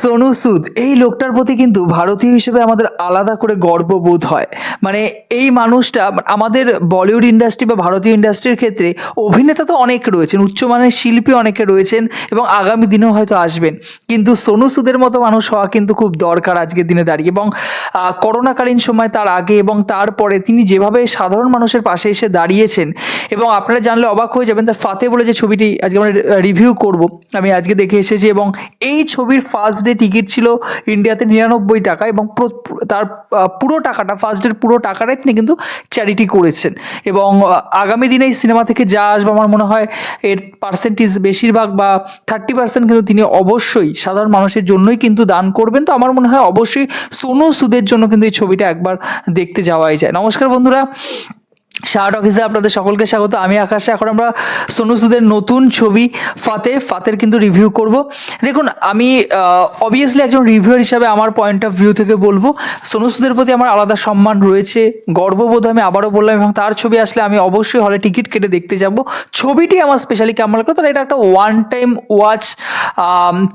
সোনু সুদ, এই লোকটার প্রতি কিন্তু ভারতীয় হিসেবে আমাদের আলাদা করে গর্ববোধ হয়। মানে এই মানুষটা আমাদের বলিউড ইন্ডাস্ট্রি বা ভারতীয় ইন্ডাস্ট্রির ক্ষেত্রে অভিনেতা তো অনেক রয়েছেন, উচ্চমানের শিল্পী অনেকে রয়েছেন এবং আগামী দিনেও হয়তো আসবেন। কিন্তু সোনু সুদের মতো মানুষ হওয়া কিন্তু খুব দরকার আজকের দিনে দাঁড়িয়ে এবং করোনাকালীন সময় তার আগে এবং তারপরে তিনি যেভাবে সাধারণ মানুষের পাশে এসে দাঁড়িয়েছেন এবং আপনারা জানলে অবাক হয়ে যাবেন, তার ফাতে বলে যে ছবিটি আজকে আমরা রিভিউ করব। আমি আজকে দেখে এসেছি এবং এই ছবির ফার্স্ট ডে টিকিট ছিল ইন্ডিয়াতে নিরানব্বই টাকা এবং তার পুরো টাকাটা ফার্স্ট ডের পুরো টাকাটাই তিনি কিন্তু চ্যারিটি করেছেন। এবং আগামী দিনে এই সিনেমা থেকে যা আসবে আমার মনে হয় এর পার্সেন্টেজ বেশিরভাগ বা থার্টি পার্সেন্ট কিন্তু তিনি অবশ্যই সাধারণ মানুষের জন্যই কিন্তু দান করবেন। তো আমার মনে হয় অবশ্যই সোনু সুদের জন্য কিন্তু এই ছবিটা একবার দেখতে যাওয়াই যায়। নমস্কার বন্ধুরা। শার্ট অফিসে আপনাদের সকলকে স্বাগত। আমি আকাশে। এখন আমরা সোনু সুদের নতুন ছবি ফাতে। ফাতের কিন্তু রিভিউ করব। দেখুন, আমি অবভিয়াসলি একজন রিভিউয়ার হিসাবে আমার পয়েন্ট অফ ভিউ থেকে বলব। সোনু সুদের প্রতি আমার আলাদা সম্মান রয়েছে, গর্ববোধ আমি আবারও বললাম এবং তার ছবি আসলে আমি অবশ্যই হলে টিকিট কেটে দেখতে যাব। ছবিটি আমার স্পেশালি কেমন লাগল? তাহলে এটা একটা ওয়ান টাইম ওয়াচ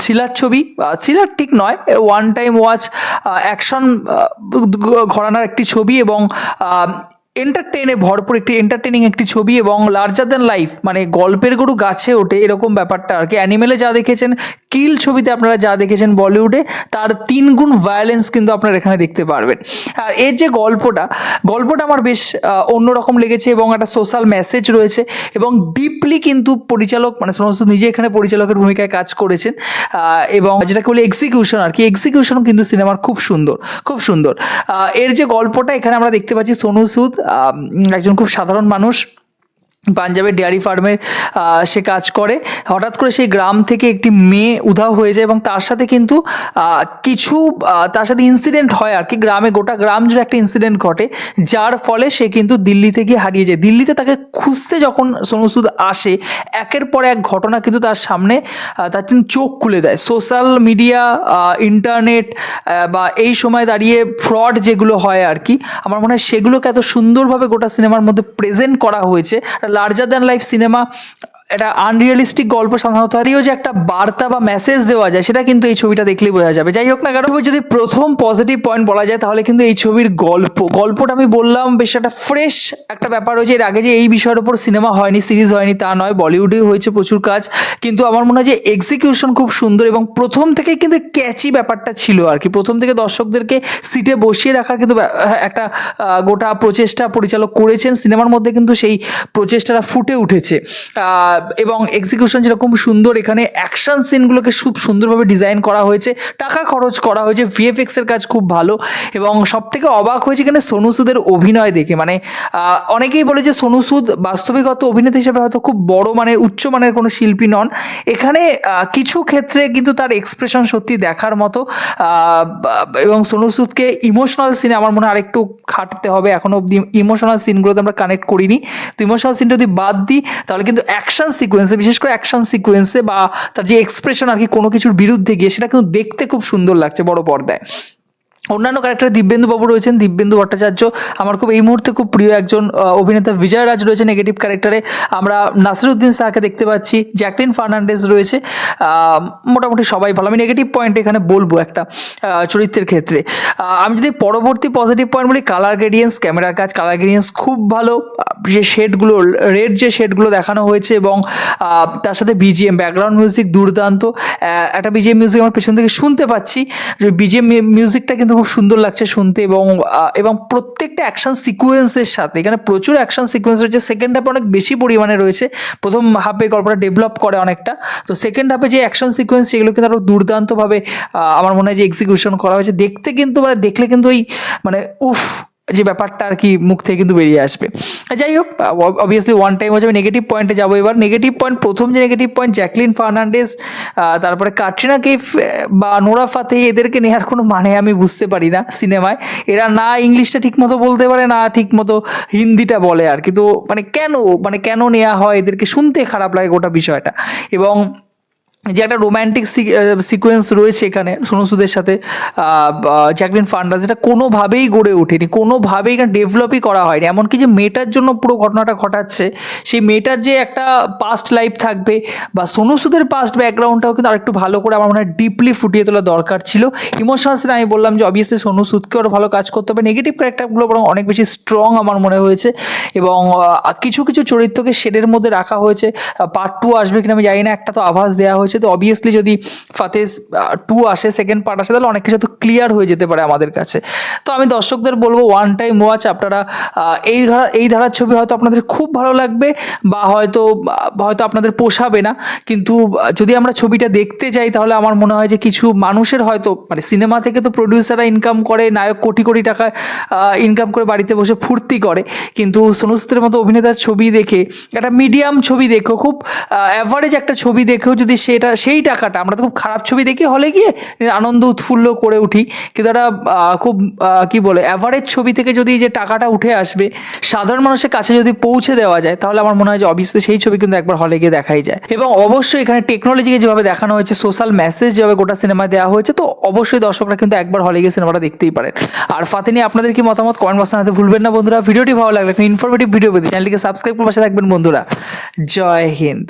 থ্রিলার ছবি। থ্রিলার ঠিক নয় ওয়ান টাইম ওয়াচ অ্যাকশন ঘরানার একটি ছবি এবং এন্টারটেনে ভরপুর একটি এন্টারটেনিং একটি ছবি এবং লার্জার দ্যান লাইফ মানে গল্পের গরু গাছে ওঠে এরকম ব্যাপারটা আর কি। অ্যানিমেলে যা দেখেছেন কিল ছবিতে আপনারা যা দেখেছেন বলিউডে তার তিন গুণ ভায়োলেন্স কিন্তু আপনারা এখানে দেখতে পারবেন। আর এর যে গল্পটা গল্পটা আমার বেশ অন্যরকম লেগেছে এবং একটা সোশ্যাল মেসেজ রয়েছে এবং ডিপলি কিন্তু পরিচালক মানে সমস্ত নিজে এখানে পরিচালকের ভূমিকায় কাজ করেছেন এবং যেটাকে বলে এক্সিকিউশন আর কি। এক্সিকিউশন কিন্তু সিনেমার খুব সুন্দর খুব সুন্দর। এর যে গল্পটা এখানে আমরা দেখতে পাচ্ছি, সোনু সুদ একজন খুব সাধারণ মানুষ পাঞ্জাবের ডেয়ারি ফার্মের সে কাজ করে। হঠাৎ করে সেই গ্রাম থেকে একটি মেয়ে উধাও হয়ে যায় এবং তার সাথে কিন্তু কিছু তার সাথে ইনসিডেন্ট হয় আর কি। গ্রামে, গোটা গ্রাম জুড়ে একটা ইনসিডেন্ট ঘটে, যার ফলে সে কিন্তু দিল্লিতে গিয়ে হারিয়ে যায়। দিল্লিতে তাকে খুঁজতে যখন সোনু সুদ আসে, একের পর এক ঘটনা কিন্তু তার সামনে তার কিন্তু চোখ খুলে দেয়। সোশ্যাল মিডিয়া ইন্টারনেট বা এই সময় দাঁড়িয়ে ফ্রড যেগুলো হয় আর কি, আমার মনে হয় সেগুলোকে এত সুন্দরভাবে গোটা সিনেমার মধ্যে প্রেজেন্ট করা হয়েছে লার্জার দ্যান লাইফ সিনেমা এটা আনরিয়ালিস্টিক গল্প সাধারণত হারিয়েও যে একটা বার্তা বা মেসেজ দেওয়া যায়, সেটা কিন্তু এই ছবিটা দেখলেই বোঝা যাবে। যাই হোক না কারণ যদি প্রথম পজিটিভ পয়েন্ট বলা যায়, তাহলে কিন্তু এই ছবির গল্প, গল্পটা আমি বললাম, বেশ একটা ফ্রেশ একটা ব্যাপার হয়েছে। এর আগে যে এই বিষয়ের উপর সিনেমা হয়নি সিরিজ হয়নি, তা নয় বলিউডেও হয়েছে প্রচুর কাজ। কিন্তু আমার মনে হয় যে এক্সিকিউশন খুব সুন্দর এবং প্রথম থেকেই কিন্তু ক্যাচি ব্যাপারটা ছিল আর কি। প্রথম থেকে দর্শকদেরকে সিটে বসিয়ে রাখার কিন্তু ব্যা- একটা গোটা প্রচেষ্টা পরিচালক করেছেন। সিনেমার মধ্যে কিন্তু সেই প্রচেষ্টাটা ফুটে উঠেছে। এবং এক্সিকিউশন যেরকম সুন্দর, এখানে অ্যাকশন সিনগুলোকে খুব সুন্দরভাবে ডিজাইন করা হয়েছে। টাকা খরচ করা হয়েছে ভিএফএক্স এর কাজ খুব ভালো। এবং সব থেকে অবাক হয়েছে এখানে সোনু সুদের অভিনয় দেখে। মানে অনেকেই বলে যে সোনু সুদ বাস্তবিকত অভিনেতা হিসেবে হয়তো খুব বড় মানের, উচ্চ মানের কোনো শিল্পী নন। এখানে কিছু ক্ষেত্রে কিন্তু তার এক্সপ্রেশন সত্যি দেখার মতো। এবং সোনু সুদকে ইমোশনাল সিনে আমার মনে হয় আরেকটু খাটতে হবে। এখনও অব্দি ইমোশনাল সিনগুলোতে আমরা কানেক্ট করিনি। তো ইমোশনাল সিনটা যদি বাদ দিই, তাহলে কিন্তু অ্যাকশন সিকোয়েন্সে বিশেষ করে অ্যাকশন সিকোয়েন্সে বা তার যে এক্সপ্রেশন আর কি কোনো কিছুর বিরুদ্ধে গিয়ে, সেটা কিন্তু দেখতে খুব সুন্দর লাগছে বড় পর্দায়। অন্যান্য ক্যারেক্টারে দিব্যেন্দু বাবু রয়েছেন, দিব্যেন্দু ভট্টাচার্য। আমার খুব এই মুহূর্তে খুব প্রিয় একজন অভিনেতা বিজয় রাজ রয়েছে নেগেটিভ ক্যারেক্টারে আমরা নাসিরুদ্দিন শাহকে দেখতে পাচ্ছি জ্যাকলিন ফার্নান্ডেজ রয়েছে। মোটামুটি সবাই ভালো। আমি নেগেটিভ পয়েন্ট এখানে বলব একটা চরিত্রের ক্ষেত্রে। আমি যদি পরবর্তী পজিটিভ পয়েন্ট বলি কালার গ্রেডিয়েন্স ক্যামেরার কাজ কালার গ্রেডিয়েন্স খুব ভালো। যে শেডগুলো, রেড যে শেডগুলো দেখানো হয়েছে এবং তার সাথে বিজিএম ব্যাকগ্রাউন্ড মিউজিক দুর্দান্ত। একটা বিজিএম মিউজিক আমার পেছন থেকে শুনতে পাচ্ছি। যে বিজিএম মিউজিকটা কিন্তু খুব সুন্দর লাগছে শুনতে এবং এবং প্রত্যেকটা অ্যাকশন সিকোয়েন্সের সাথে, এখানে প্রচুর অ্যাকশন সিকোয়েন্স রয়েছে। সেকেন্ড হাফে অনেক বেশি পরিমাণে রয়েছে। প্রথম হাফে গল্পটা ডেভেলপ করে অনেকটা। তো সেকেন্ড হাফে যে অ্যাকশন সিকোয়েন্স সেগুলো কিন্তু আরও দুর্দান্তভাবে আমার মনে হয় যে এক্সিকিউশন করা হয়েছে। দেখতে কিন্তু মানে দেখলে কিন্তু ওই মানে উফ যে ব্যাপারটা আর কি মুখ থেকে কিন্তু বেরিয়ে আসবে। যাই হোক অবভিয়াসলি ওয়ান টাইম হচ্ছে আমি নেগেটিভ পয়েন্টে যাব এবার। নেগেটিভ পয়েন্ট প্রথম যে নেগেটিভ পয়েন্ট জ্যাকলিন ফার্নান্ডেস তারপরে কাটরিনা কেফ বা নোরা ফাতে এদেরকে নেওয়ার কোনো মানে আমি বুঝতে পারি না সিনেমায় এরা না ইংলিশটা ঠিক মতো বলতে পারে, না ঠিক মতো হিন্দিটা বলে আর কিন্তু মানে কেন মানে কেন নেওয়া হয়? এদেরকে শুনতে খারাপ লাগে গোটা বিষয়টা। এবং যে একটা রোম্যান্টিক সিকোয়েন্স রয়েছে এখানে সোনু সুদের সাথে জ্যাকলিন ফান্ডাস যেটা কোনোভাবেই গড়ে ওঠেনি, কোনোভাবেই এখানে ডেভেলপই করা হয়নি। এমনকি যে মেয়েটার জন্য পুরো ঘটনাটা ঘটাচ্ছে, সেই মেয়েটার যে একটা পাস্ট লাইফ থাকবে বা সোনু সুদের পাস্ট ব্যাকগ্রাউন্ডটাও কিন্তু আরেকটু ভালো করে আমার মনে হয় ডিপলি ফুটিয়ে তোলা দরকার ছিল। ইমোশনালস আমি বললাম যে অবভিয়াসলি সোনু সুদকে আরও ভালো কাজ করতে হবে। নেগেটিভ ক্যারেক্টারগুলো বরং অনেক বেশি স্ট্রং আমার মনে হয়েছে এবং কিছু কিছু চরিত্রকে শেডের মধ্যে রাখা হয়েছে। পার্ট টু আসবে কিনা আমি জানি না, একটা তো আভাস দেওয়া হয়েছে। তো অবভিয়াসলি যদি ফাতেজ টু আসে সেকেন্ড পার্ট আসে, তাহলে অনেক কিছু তো ক্লিয়ার হয়ে যেতে পারে আমাদের কাছে। তো আমি দর্শকদের বলব ওয়ান টাইম ওয়াচ আপনারা এই ধারা, এই ধারার ছবি হয়তো আপনাদের খুব ভালো লাগবে, বা হয়তো হয়তো আপনাদের পোষাবে না, কিন্তু যদি আমরা ছবিটা দেখতে যাই, তাহলে আমার মনে হয় যে কিছু মানুষের হয়তো মানে সিনেমা থেকে তো প্রডিউসাররা ইনকাম করে, নায়ক কোটি কোটি টাকা ইনকাম করে বাড়িতে বসে ফুর্তি করে, কিন্তু সোনুসুদের মতো অভিনেতার ছবি দেখে, একটা মিডিয়াম ছবি দেখো, খুব অ্যাভারেজ একটা ছবি দেখেও যদি সেটা সেই টাকাটা, আমরা তো খুব খারাপ ছবি দেখি হলে গিয়ে আনন্দ উৎফুল্ল করে উঠি। কিন্তু একটা খুব কি বলে অ্যাভারেজ ছবি থেকে যদি যে টাকাটা উঠে আসবে, সাধারণ মানুষের কাছে যদি পৌঁছে দেওয়া যায়, তাহলে আমার মনে হয় যে অবভিয়াসলি সেই ছবি কিন্তু একবার হলে গিয়ে দেখাই যায়। এবং অবশ্যই এখানে টেকনোলজিকে যেভাবে দেখানো হয়েছে সোশ্যাল মেসেজ যেভাবে গোটা সিনেমায় দেওয়া হয়েছে, তো অবশ্যই দর্শকরা কিন্তু একবার হলে গিয়ে সিনেমাটা দেখতেই পারেন। আর ফাতে নিয়ে আপনাদের কি মতামত? কমেন্ট বক্সে জানাতে ভুলবেন না বন্ধুরা। ভিডিওটি ভালো লাগলে ইনফরমেটিভ ভিডিও পেতে চ্যানেলটিকে সাবস্ক্রাইব করে পাশে থাকবেন বন্ধুরা। জয় হিন্দ।